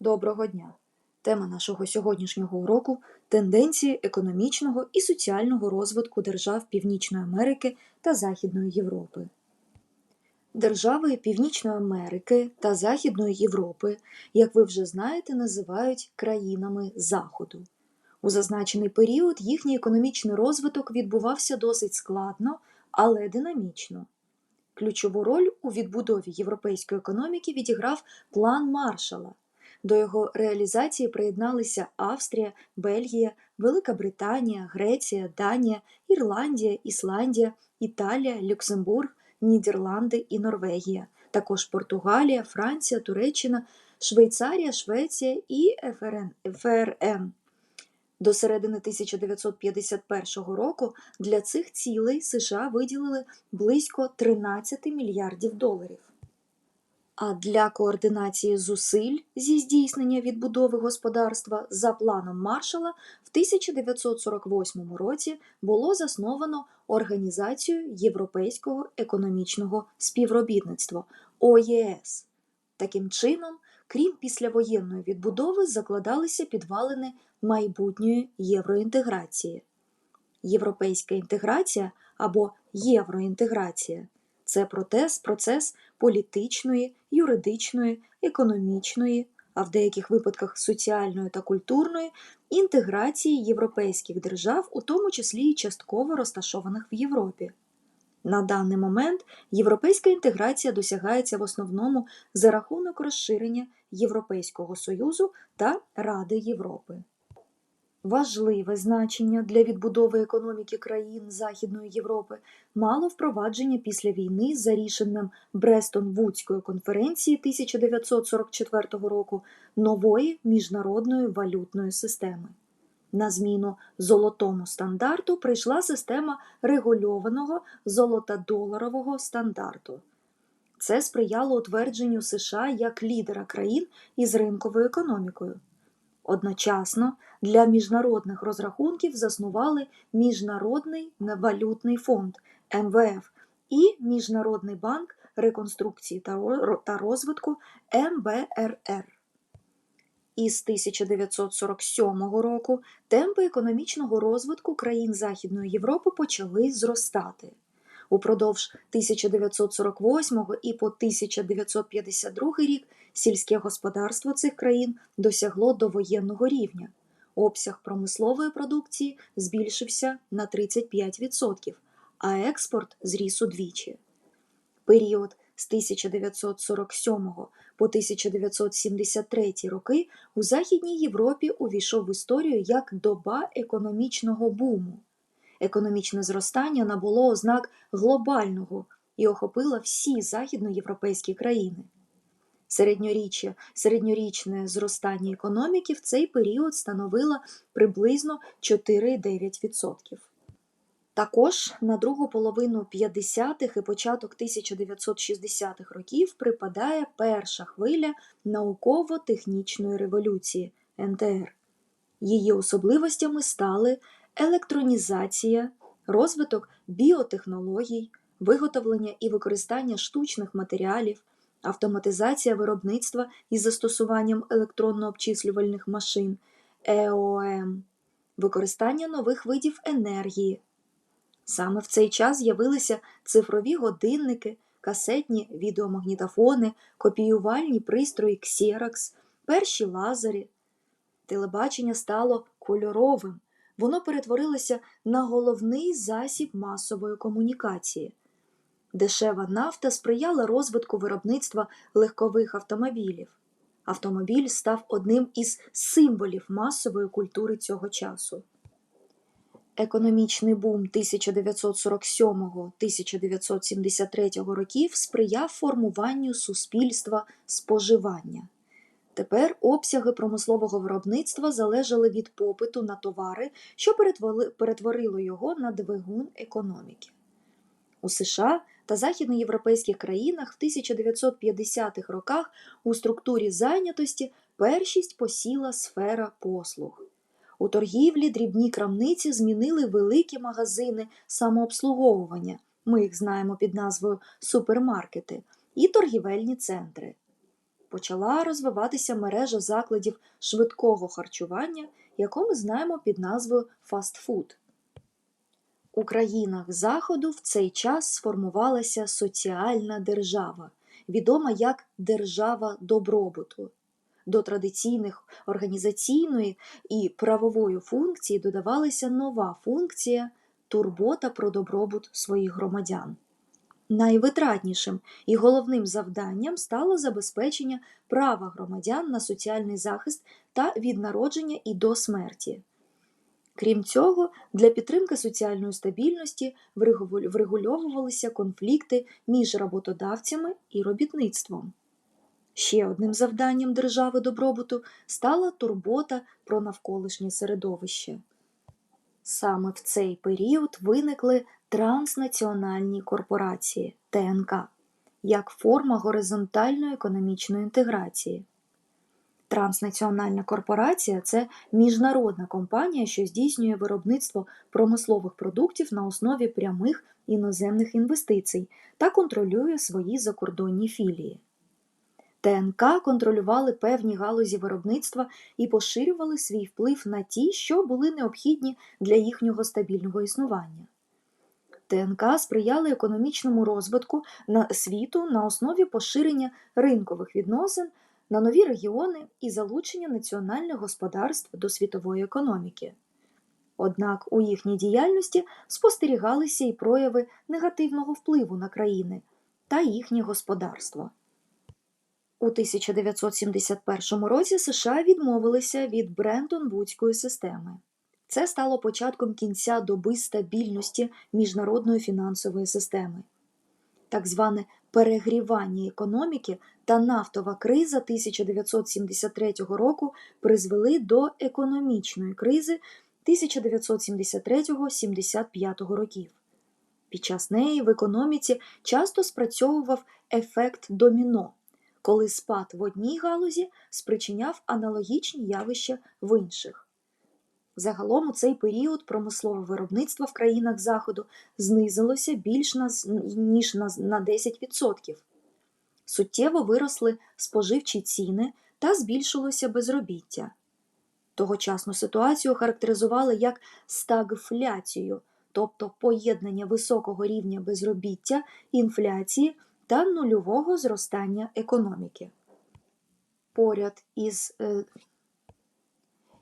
Доброго дня! Тема нашого сьогоднішнього уроку тенденції економічного і соціального розвитку держав Північної Америки та Західної Європи. Держави Північної Америки та Західної Європи, як ви вже знаєте, називають країнами Заходу. У зазначений період їхній економічний розвиток відбувався досить складно, але динамічно. Ключову роль у відбудові європейської економіки відіграв план Маршала. До його реалізації приєдналися Австрія, Бельгія, Велика Британія, Греція, Данія, Ірландія, Ісландія, Італія, Люксембург, Нідерланди і Норвегія, також Португалія, Франція, Туреччина, Швейцарія, Швеція і ФРН. До середини 1951 року для цих цілей США виділили близько 13 мільярдів доларів. А для координації зусиль зі здійснення відбудови господарства за планом Маршала в 1948 році було засновано Організацію Європейського економічного співробітництва ОЄС. Таким чином, крім післявоєнної відбудови, закладалися підвалини майбутньої євроінтеграції. Європейська інтеграція або євроінтеграція це процес, процес політичної, юридичної, економічної, а в деяких випадках соціальної та культурної інтеграції європейських держав, у тому числі і частково розташованих в Європі. На даний момент європейська інтеграція досягається в основному за рахунок розширення Європейського Союзу та Ради Європи. Важливе значення для відбудови економіки країн Західної Європи мало впровадження після війни за рішенням Брестон-Вудської конференції 1944 року нової міжнародної валютної системи. На зміну золотому стандарту прийшла система регульованого золотодоларового стандарту. Це сприяло утвердженню США як лідера країн із ринковою економікою. Одночасно для міжнародних розрахунків заснували Міжнародний валютний фонд МВФ і Міжнародний банк реконструкції та розвитку МБРР. Із 1947 року темпи економічного розвитку країн Західної Європи почали зростати. Упродовж 1948 і по 1952 рік сільське господарство цих країн досягло довоєнного рівня. Обсяг промислової продукції збільшився на 35%, а експорт зріс удвічі. Період з 1947 по 1973 роки у Західній Європі увійшов в історію як доба економічного буму. Економічне зростання набуло ознак глобального і охопило всі західноєвропейські країни. Середньоріччя, середньорічне зростання економіки в цей період становило приблизно 4,9%. Також на другу половину 50-х і початок 1960-х років припадає перша хвиля науково-технічної революції НТР. Її особливостями стали електронізація, розвиток біотехнологій, виготовлення і використання штучних матеріалів, автоматизація виробництва із застосуванням електронно-обчислювальних машин, ЕОМ, використання нових видів енергії. Саме в цей час з'явилися цифрові годинники, касетні відеомагнітофони, копіювальні пристрої Xerox, перші лазери. Телебачення стало кольоровим, воно перетворилося на головний засіб масової комунікації. Дешева нафта сприяла розвитку виробництва легкових автомобілів. Автомобіль став одним із символів масової культури цього часу. Економічний бум 1947-1973 років сприяв формуванню суспільства споживання. Тепер обсяги промислового виробництва залежали від попиту на товари, що перетворило його на двигун економіки. У США та західноєвропейських країнах в 1950-х роках у структурі зайнятості першість посіла сфера послуг. У торгівлі дрібні крамниці змінили великі магазини самообслуговування, ми їх знаємо під назвою супермаркети, і торгівельні центри. почала розвиватися мережа закладів швидкого харчування, яку ми знаємо під назвою фастфуд. У країнах Заходу в цей час сформувалася соціальна держава, відома як держава добробуту. До традиційних організаційної і правової функції додавалася нова функція турбота про добробут своїх громадян. Найвитратнішим і головним завданням стало забезпечення права громадян на соціальний захист та від народження і до смерті. Крім цього, для підтримки соціальної стабільності врегульовувалися конфлікти між роботодавцями і робітництвом. Ще одним завданням держави добробуту стала турбота про навколишнє середовище. Саме в цей період виникли транснаціональні корпорації ТНК як форма горизонтальної економічної інтеграції. Транснаціональна корпорація це міжнародна компанія, що здійснює виробництво промислових продуктів на основі прямих іноземних інвестицій та контролює свої закордонні філії. ТНК контролювали певні галузі виробництва і поширювали свій вплив на ті, що були необхідні для їхнього стабільного існування. ТНК сприяли економічному розвитку на світу на основі поширення ринкових відносин на нові регіони і залучення національних господарств до світової економіки. Однак у їхній діяльності спостерігалися і прояви негативного впливу на країни та їхнє господарство. У 1971 році США відмовилися від Брентон-Вудської системи. Це стало початком кінця доби стабільності міжнародної фінансової системи. Так зване перегрівання економіки та нафтова криза 1973 року призвели до економічної кризи 1973-75 років. Під час неї в економіці часто спрацьовував ефект доміно, коли спад в одній галузі спричиняв аналогічні явища в інших. Загалом у цей період промислове виробництво в країнах Заходу знизилося більш на, ніж на, на 10%. Суттєво виросли споживчі ціни та збільшилося безробіття. Тогочасну ситуацію характеризували як стагфляцію, тобто поєднання високого рівня безробіття, інфляції та нульового зростання економіки. Поряд із е,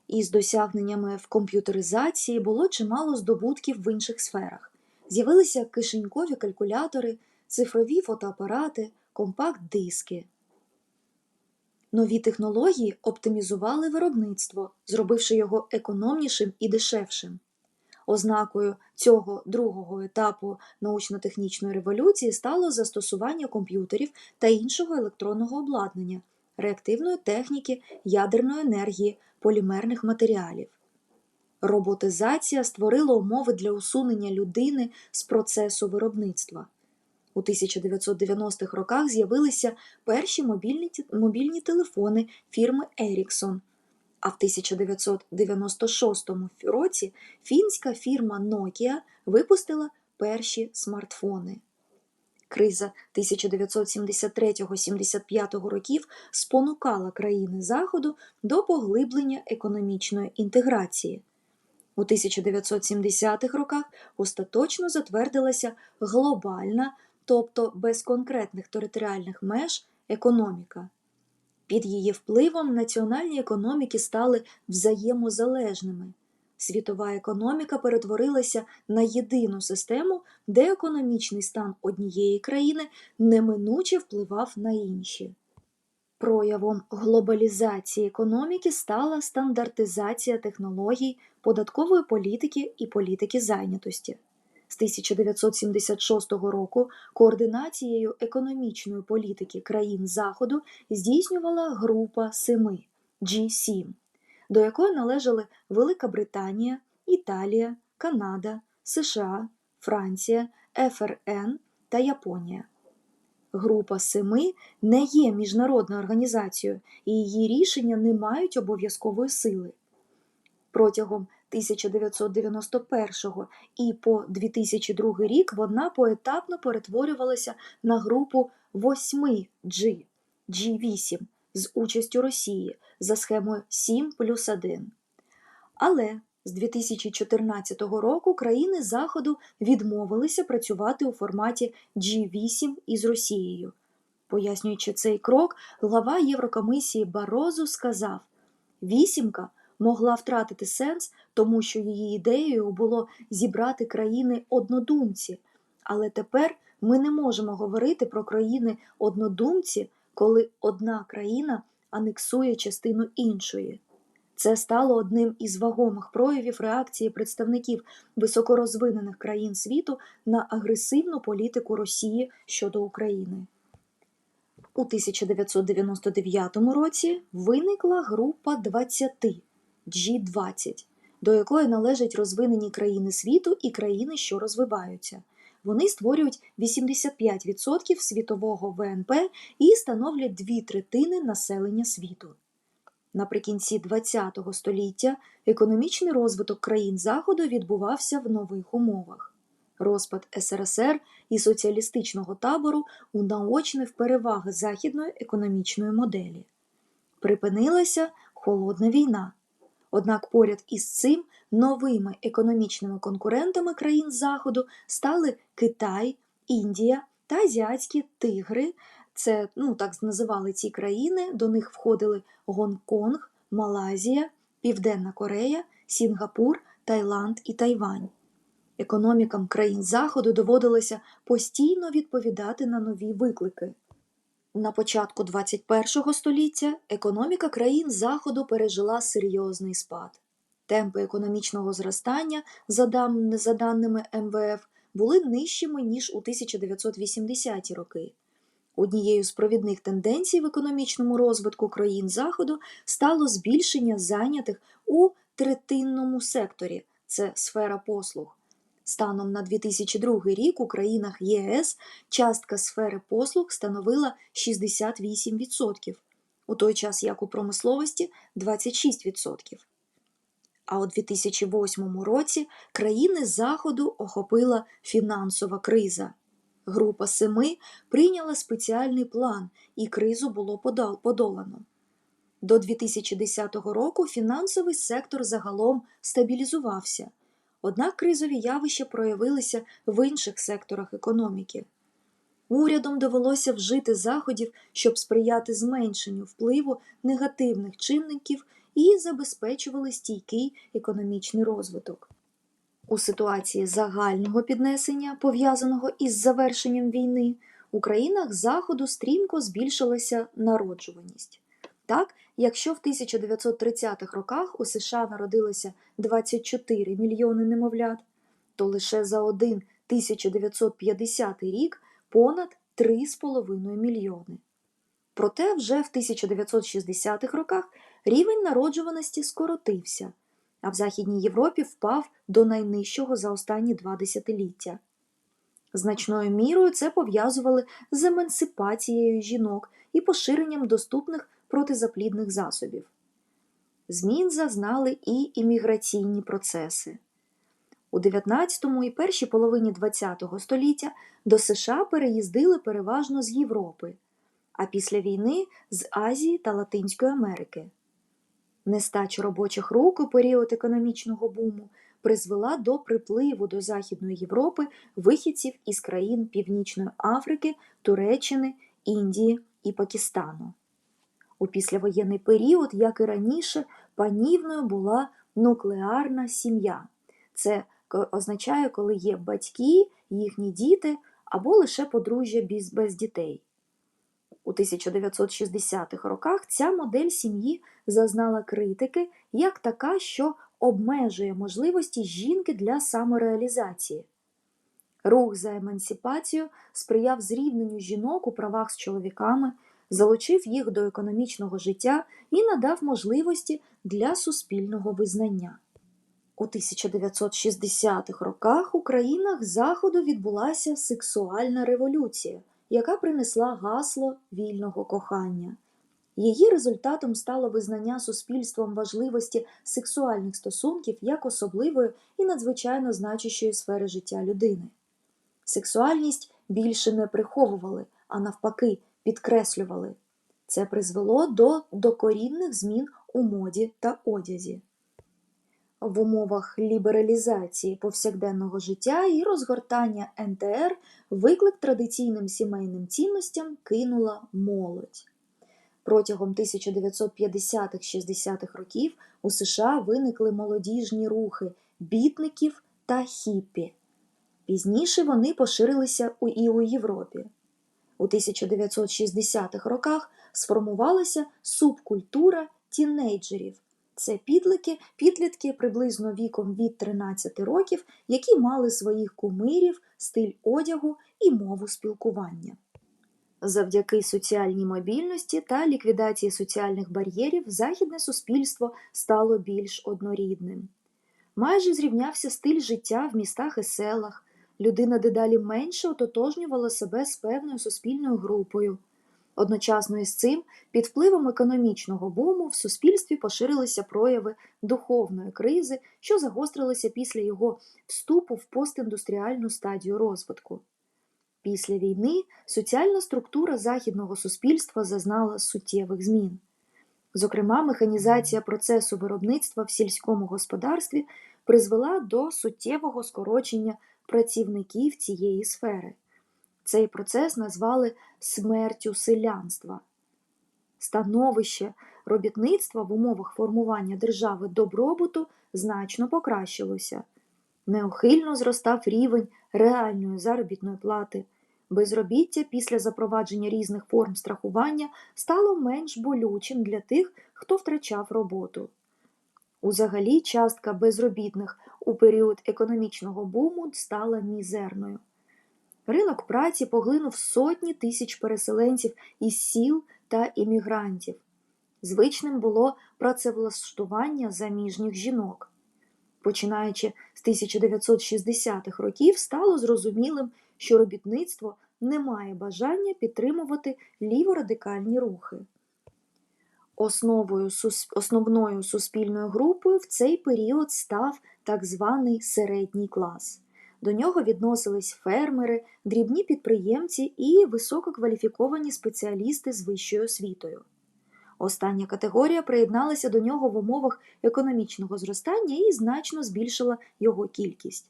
із досягненнями в комп'ютеризації було чимало здобутків в інших сферах. З'явилися кишенькові калькулятори, цифрові фотоапарати, компакт-диски. Нові технології оптимізували виробництво, зробивши його економнішим і дешевшим. Ознакою цього другого етапу научно-технічної революції стало застосування комп'ютерів та іншого електронного обладнання, реактивної техніки, ядерної енергії, полімерних матеріалів. Роботизація створила умови для усунення людини з процесу виробництва. У 1990-х роках з'явилися перші мобільні, мобільні телефони фірми Ericsson, а в 1996 році фінська фірма Nokia випустила перші смартфони. Криза 1973-75 років спонукала країни Заходу до поглиблення економічної інтеграції. У 1970-х роках остаточно затвердилася глобальна, тобто без конкретних територіальних меж, економіка. Під її впливом національні економіки стали взаємозалежними. Світова економіка перетворилася на єдину систему, де економічний стан однієї країни неминуче впливав на інші. Проявом глобалізації економіки стала стандартизація технологій, податкової політики і політики зайнятості. З 1976 року координацією економічної політики країн Заходу здійснювала група семи G7, до якої належали Велика Британія, Італія, Канада, США, Франція, ФРН та Японія. Група семи не є міжнародною організацією, і її рішення не мають обов'язкової сили. Протягом 1991 і по 2002 рік вона поетапно перетворювалася на групу 8 G, G8, з участю Росії за схемою 7 плюс 1. Але з 2014 року країни Заходу відмовилися працювати у форматі G8 із Росією. Пояснюючи цей крок, глава Єврокомісії Барозу сказав: Вісімка могла втратити сенс, тому що її ідеєю було зібрати країни однодумці. Але тепер ми не можемо говорити про країни однодумці, коли одна країна анексує частину іншої. Це стало одним із вагомих проявів реакції представників високорозвинених країн світу на агресивну політику Росії щодо України. У 1999 році виникла група 20 G20, до якої належать розвинені країни світу і країни, що розвиваються. Вони створюють 85% світового ВНП і становлять дві третини населення світу. Наприкінці ХХ століття економічний розвиток країн Заходу відбувався в нових умовах. Розпад СРСР і соціалістичного табору унаочнив переваги західної економічної моделі. Припинилася холодна війна. Однак поряд із цим новими економічними конкурентами країн Заходу стали Китай, Індія та азіатські тигри. Це ну, так називали ці країни, до них входили Гонконг, Малайзія, Південна Корея, Сінгапур, Таїланд і Тайвань. Економікам країн Заходу доводилося постійно відповідати на нові виклики. На початку 21 століття економіка країн Заходу пережила серйозний спад. Темпи економічного зростання, за даними МВФ, були нижчими, ніж у 1980-ті роки. Однією з провідних тенденцій в економічному розвитку країн Заходу стало збільшення зайнятих у третинному секторі це сфера послуг. Станом на 2002 рік у країнах ЄС частка сфери послуг становила 68%, у той час як у промисловості 26%. А у 2008 році країни Заходу охопила фінансова криза. Група семи прийняла спеціальний план, і кризу було подолано. До 2010 року фінансовий сектор загалом стабілізувався. Однак кризові явища проявилися в інших секторах економіки. Урядом довелося вжити заходів, щоб сприяти зменшенню впливу негативних чинників і забезпечували стійкий економічний розвиток. У ситуації загального піднесення, пов'язаного із завершенням війни, у країнах Заходу стрімко збільшилася народжуваність. Так, якщо в 1930-х роках у США народилося 24 мільйони немовлят, то лише за один 1950 рік понад 3,5 мільйони. Проте вже в 1960-х роках рівень народжуваності скоротився, а в Західній Європі впав до найнижчого за останні два десятиліття. Значною мірою це пов'язували з емансипацією жінок і поширенням доступних протизаплідних засобів. Змін зазнали і імміграційні процеси. У 19 і першій половині ХХ століття до США переїздили переважно з Європи, а після війни з Азії та Латинської Америки. Нестача робочих рук у період економічного буму призвела до припливу до Західної Європи вихідців із країн Північної Африки, Туреччини, Індії і Пакистану. У післявоєнний період, як і раніше, панівною була нуклеарна сім'я. Це означає, коли є батьки, їхні діти або лише подружжя без, без дітей. У 1960-х роках ця модель сім'ї зазнала критики як така, що обмежує можливості жінки для самореалізації. Рух за емансипацію сприяв зрівненню жінок у правах з чоловіками залучив їх до економічного життя і надав можливості для суспільного визнання. У 1960-х роках у країнах Заходу відбулася сексуальна революція, яка принесла гасло вільного кохання. Її результатом стало визнання суспільством важливості сексуальних стосунків як особливої і надзвичайно значущої сфери життя людини. Сексуальність більше не приховували, а навпаки, підкреслювали. Це призвело до докорінних змін у моді та одязі. В умовах лібералізації повсякденного життя і розгортання НТР виклик традиційним сімейним цінностям кинула молодь. Протягом 1950-60-х років у США виникли молодіжні рухи бітників та хіппі. Пізніше вони поширилися і у Європі. У 1960-х роках сформувалася субкультура тінейджерів. Це підлітки, підлітки приблизно віком від 13 років, які мали своїх кумирів, стиль одягу і мову спілкування. Завдяки соціальній мобільності та ліквідації соціальних бар'єрів західне суспільство стало більш однорідним. Майже зрівнявся стиль життя в містах і селах. Людина дедалі менше ототожнювала себе з певною суспільною групою. Одночасно із цим, під впливом економічного буму, в суспільстві поширилися прояви духовної кризи, що загострилися після його вступу в постіндустріальну стадію розвитку. Після війни соціальна структура західного суспільства зазнала суттєвих змін. Зокрема, механізація процесу виробництва в сільському господарстві призвела до суттєвого скорочення працівників цієї сфери. Цей процес назвали смертю селянства. Становище робітництва в умовах формування держави добробуту значно покращилося. Неухильно зростав рівень реальної заробітної плати. Безробіття після запровадження різних форм страхування стало менш болючим для тих, хто втрачав роботу. Узагалі, частка безробітних у період економічного буму стала мізерною. Ринок праці поглинув сотні тисяч переселенців із сіл та іммігрантів. Звичним було працевлаштування заміжніх жінок. Починаючи з 1960-х років, стало зрозумілим, що робітництво не має бажання підтримувати ліворадикальні рухи. Основою, основною суспільною групою в цей період став так званий середній клас. До нього відносились фермери, дрібні підприємці і висококваліфіковані спеціалісти з вищою освітою. Остання категорія приєдналася до нього в умовах економічного зростання і значно збільшила його кількість.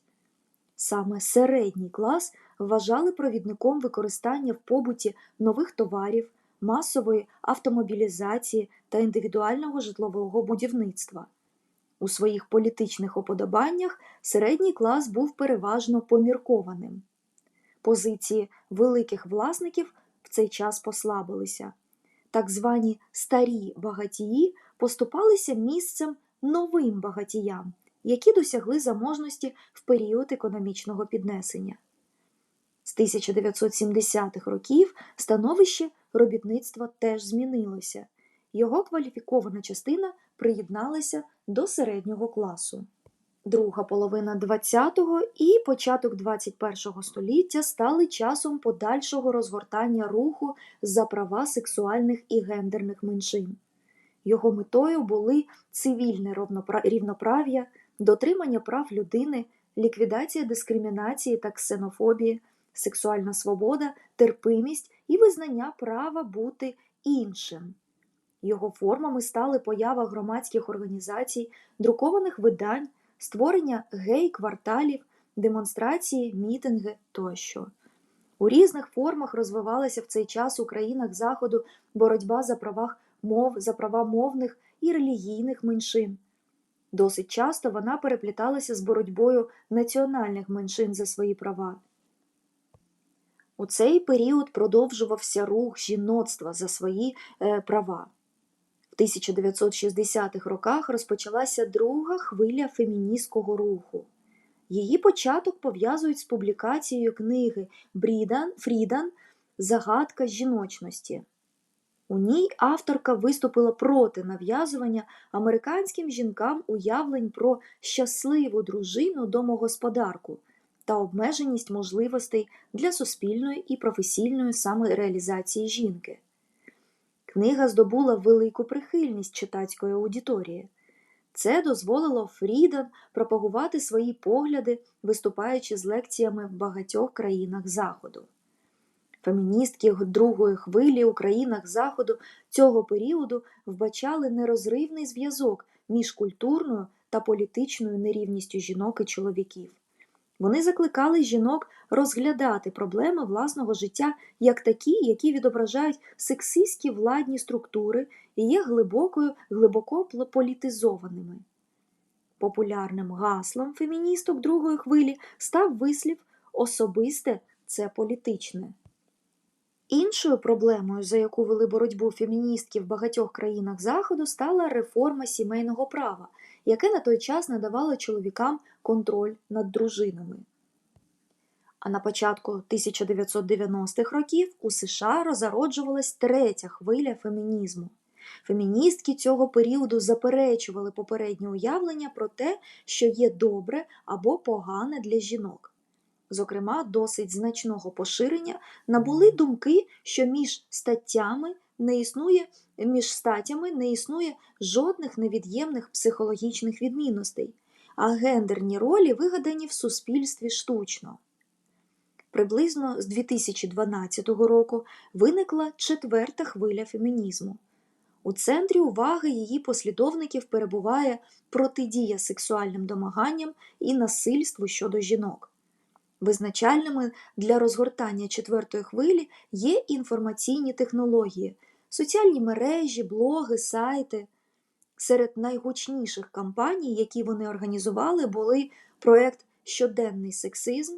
Саме середній клас вважали провідником використання в побуті нових товарів, масової автомобілізації та індивідуального житлового будівництва. У своїх політичних оподобаннях середній клас був переважно поміркованим. Позиції великих власників в цей час послабилися. Так звані старі багатії поступалися місцем новим багатіям, які досягли заможності в період економічного піднесення. З 1970-х років становище робітництва теж змінилося. Його кваліфікована частина приєдналася до середнього класу. Друга половина ХХ і початок XXI століття стали часом подальшого розгортання руху за права сексуальних і гендерних меншин. Його метою були цивільне рівноправ'я, дотримання прав людини, ліквідація дискримінації та ксенофобії, сексуальна свобода, терпимість і визнання права бути іншим. Його формами стали поява громадських організацій, друкованих видань, створення гей-кварталів, демонстрації, мітинги тощо. У різних формах розвивалася в цей час у країнах Заходу боротьба за права мов, за права мовних і релігійних меншин. Досить часто вона перепліталася з боротьбою національних меншин за свої права. У цей період продовжувався рух жіноцтва за свої е, права. В 1960-х роках розпочалася друга хвиля феміністського руху. Її початок пов'язують з публікацією книги Брідан Фрідан Загадка жіночності. У ній авторка виступила проти нав'язування американським жінкам уявлень про щасливу дружину домогосподарку та обмеженість можливостей для суспільної і професійної самореалізації жінки. Книга здобула велику прихильність читацької аудиторії. Це дозволило Фрідан пропагувати свої погляди, виступаючи з лекціями в багатьох країнах Заходу. Феміністки другої хвилі у країнах Заходу цього періоду вбачали нерозривний зв'язок між культурною та політичною нерівністю жінок і чоловіків. Вони закликали жінок розглядати проблеми власного життя як такі, які відображають сексистські владні структури і є глибокою, глибоко політизованими. Популярним гаслом феміністок другої хвилі став вислів особисте це політичне. Іншою проблемою, за яку вели боротьбу феміністки в багатьох країнах Заходу, стала реформа сімейного права, яке на той час надавало чоловікам контроль над дружинами. А на початку 1990-х років у США розароджувалась третя хвиля фемінізму. Феміністки цього періоду заперечували попереднє уявлення про те, що є добре або погане для жінок. Зокрема, досить значного поширення набули думки, що між статтями не існує між статтями не існує жодних невід'ємних психологічних відмінностей, а гендерні ролі вигадані в суспільстві штучно. Приблизно з 2012 року виникла четверта хвиля фемінізму. У центрі уваги її послідовників перебуває протидія сексуальним домаганням і насильству щодо жінок. Визначальними для розгортання четвертої хвилі є інформаційні технології, соціальні мережі, блоги, сайти. Серед найгучніших кампаній, які вони організували, були проект Щоденний сексизм,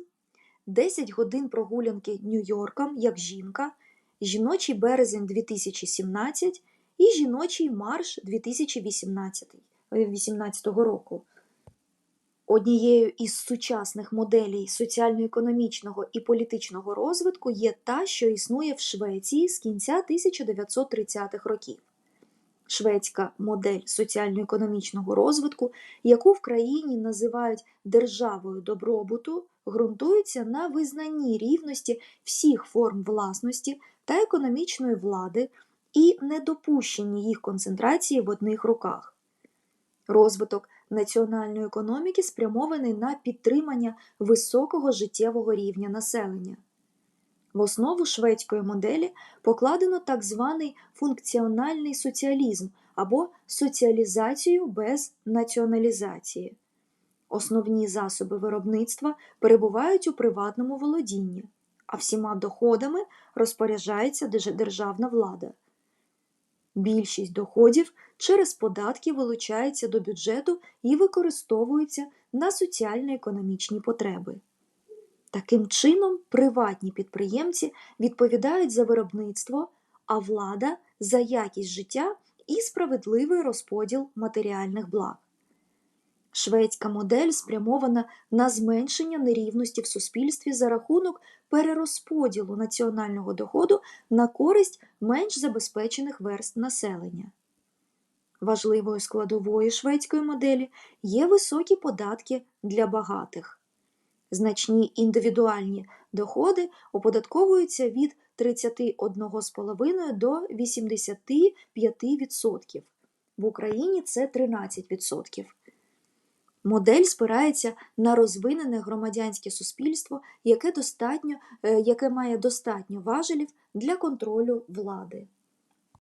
10 годин прогулянки Нью-Йорком як жінка, Жіночий березень 2017 і Жіночий марш 2018 2018 року. Однією із сучасних моделей соціально-економічного і політичного розвитку є та, що існує в Швеції з кінця 1930-х років. Шведська модель соціально-економічного розвитку, яку в країні називають державою добробуту, ґрунтується на визнанні рівності всіх форм власності та економічної влади і недопущенні їх концентрації в одних руках. Розвиток національної економіки спрямований на підтримання високого життєвого рівня населення. В основу шведської моделі покладено так званий функціональний соціалізм або соціалізацію без націоналізації. Основні засоби виробництва перебувають у приватному володінні, а всіма доходами розпоряджається державна влада. Більшість доходів через податки вилучається до бюджету і використовується на соціально-економічні потреби. Таким чином, приватні підприємці відповідають за виробництво, а влада за якість життя і справедливий розподіл матеріальних благ. Шведська модель спрямована на зменшення нерівності в суспільстві за рахунок перерозподілу національного доходу на користь менш забезпечених верст населення. Важливою складовою шведської моделі є високі податки для багатих. Значні індивідуальні доходи оподатковуються від 31,5 до 85%. В Україні це 13%. Модель спирається на розвинене громадянське суспільство, яке достатньо, яке має достатньо важелів для контролю влади.